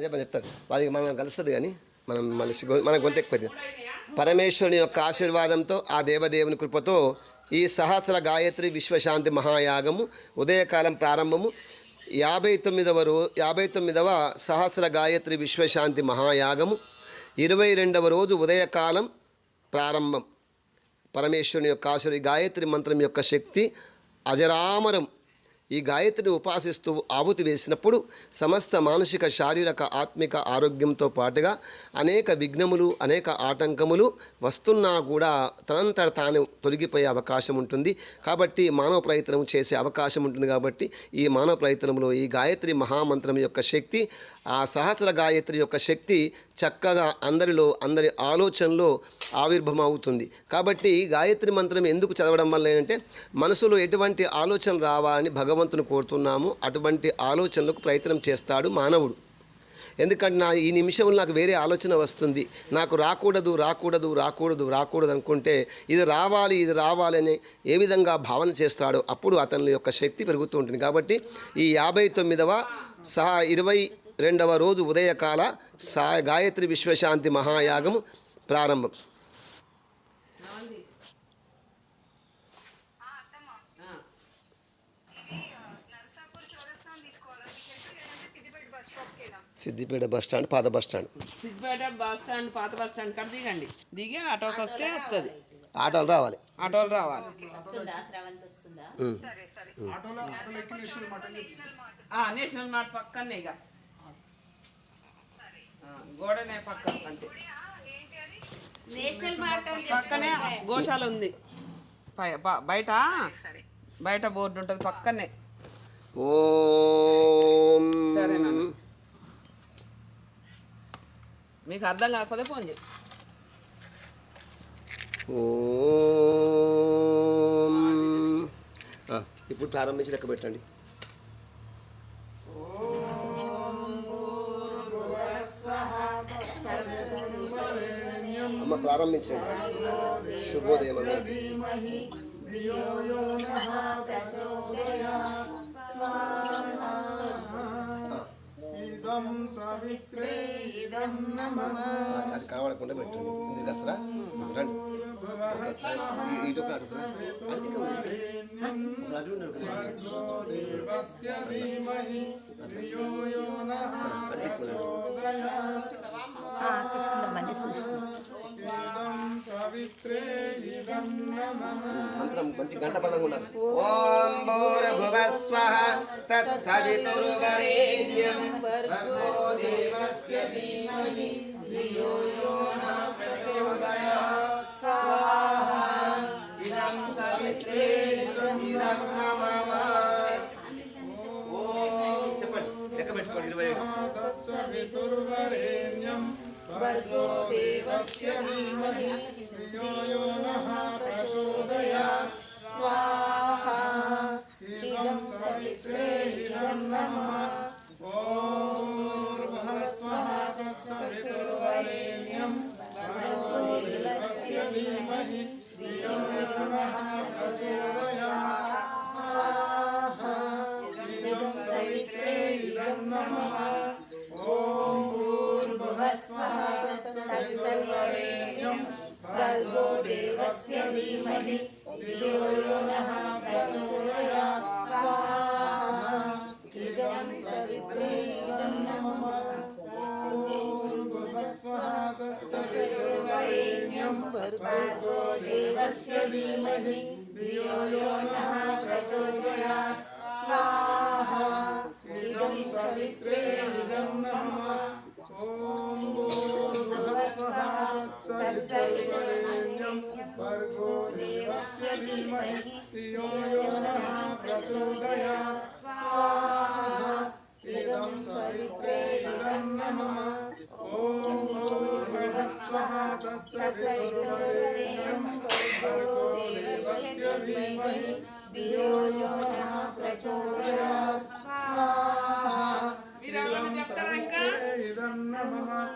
అదే పని చెప్తాడు వారికి మనం కలుస్తుంది కానీ మనం మనిషి మన గొంత ఎక్కువ పరమేశ్వరుని యొక్క ఆశీర్వాదంతో ఆ దేవదేవుని కృపతో ఈ సహస్ర గాయత్రి విశ్వశాంతి మహాయాగము ఉదయకాలం ప్రారంభము యాభై తొమ్మిదవ రో యాభై తొమ్మిదవ సహస్ర గాయత్రి విశ్వశాంతి మహాయాగము ఇరవై రెండవ రోజు ఉదయకాలం ప్రారంభం. పరమేశ్వరుని యొక్క ఆశీర్వ గాయత్రి మంత్రం యొక్క శక్తి అజరామరం. ఈ గాయత్రిని ఉపాసిస్తూ ఆహుతి వేసినప్పుడు సమస్త మానసిక శారీరక ఆత్మిక ఆరోగ్యంతో పాటుగా అనేక విఘ్నములు అనేక ఆటంకములు వస్తున్నా కూడా తనంతట తాను తొలగిపోయే అవకాశం ఉంటుంది. కాబట్టి మానవ ప్రయత్నం చేసే అవకాశం ఉంటుంది కాబట్టి ఈ మానవ ప్రయత్నంలో ఈ గాయత్రి మహామంత్రం యొక్క శక్తి ఆ సహస్ర గాయత్రి యొక్క శక్తి చక్కగా అందరిలో అందరి ఆలోచనలో ఆవిర్భవం అవుతుంది కాబట్టి గాయత్రి మంత్రం ఎందుకు చదవడం వల్ల ఏంటంటే మనసులో ఎటువంటి ఆలోచన రావాలని భగవంతుని కోరుతున్నాము అటువంటి ఆలోచనలకు ప్రయత్నం చేస్తాడు మానవుడు. ఎందుకంటే నా ఈ నిమిషంలో నాకు వేరే ఆలోచన వస్తుంది. నాకు రాకూడదు రాకూడదు రాకూడదు రాకూడదు అనుకుంటే ఇది రావాలి ఇది రావాలి అని ఏ విధంగా భావన చేస్తాడో అప్పుడు అతని యొక్క శక్తి పెరుగుతూ ఉంటుంది. కాబట్టి ఈ యాభై తొమ్మిదవ సహా ఇరవై రెండవ రోజు ఉదయకాల సా గాయత్రి విశ్వశాంతి మహాయాగము ప్రారంభం. సిద్దిపేట బస్ స్టాండ్ పాత bus stand. Siddipet bus stand పాత బస్ స్టాండ్ కాడ దిగండి. దిగి ఆటోకి వస్తే వస్తుంది. ఆటోలు రావాలి. ఆటోలు రావాలి. వస్తుందా? శ్రవంత్ వస్తుందా? సరే సరే. ఆటోలో ఆటోలో ఎక్కి నేషనల్ మార్ట్ ఆ, నేషనల్ మార్ట్ పక్కనే ఇక. గోడనే పక్క అంతే. పక్కనే గోశాల ఉంది. బయట? సరే. బయట బోర్డు ఉంటుంది పక్కనే. ఓం. సరే నాన్న. మీకు అర్థం కాకపోతే ఫోన్ చేయి. ఇప్పుడు ప్రారంభించి లెక్క పెట్టండి. అమ్మ ప్రారంభించండి. శుభోదయం అది కనబడకుండా పెట్టండి. ఇంటికి వస్తారా రండి. ఇటు ఒక అటు వస్తారా? అటు ఓం భూర్భువస్వః తత్సవితుర్వరేణ్యం భర్గో దేవస్య ధీమహి ధియో యో నః ప్రచోదయాత్ స్వాహా. ఇదం సవిత్రే ఇదం తత్సవితుర్వరేణ్యం భర్గో దేవస్య ధీమహి ధియో యో నః ప్రచోదయాత్ స్వాహా ఇదం సవిత్రే ఇదం నమః ఓం భూర్భువస్వః తత్సవితుర్వరేణ్యం భర్గో ధీమహి ధియో యో నః ప్రచోదయాత్ స్వాహా ఇదం సవిత్రే ఇదం నమః ఓం భువస్వః తత్సవితుర్వరేణ్యం భర్గో దేవస్య ధీమహి ధియో యో भर्गो देवस्य धीमहि धियो यो नः प्रचोदयात् स्वाहा इदं सवित्रे इदं नमः ॐ भूर्भुवस्वः तत्सवितुर्वरेण्यं भर्गो देवस्य धीमहि धियो यो नः प्रचोदयात् स्वाहा इदं सवित्रे इदं नमः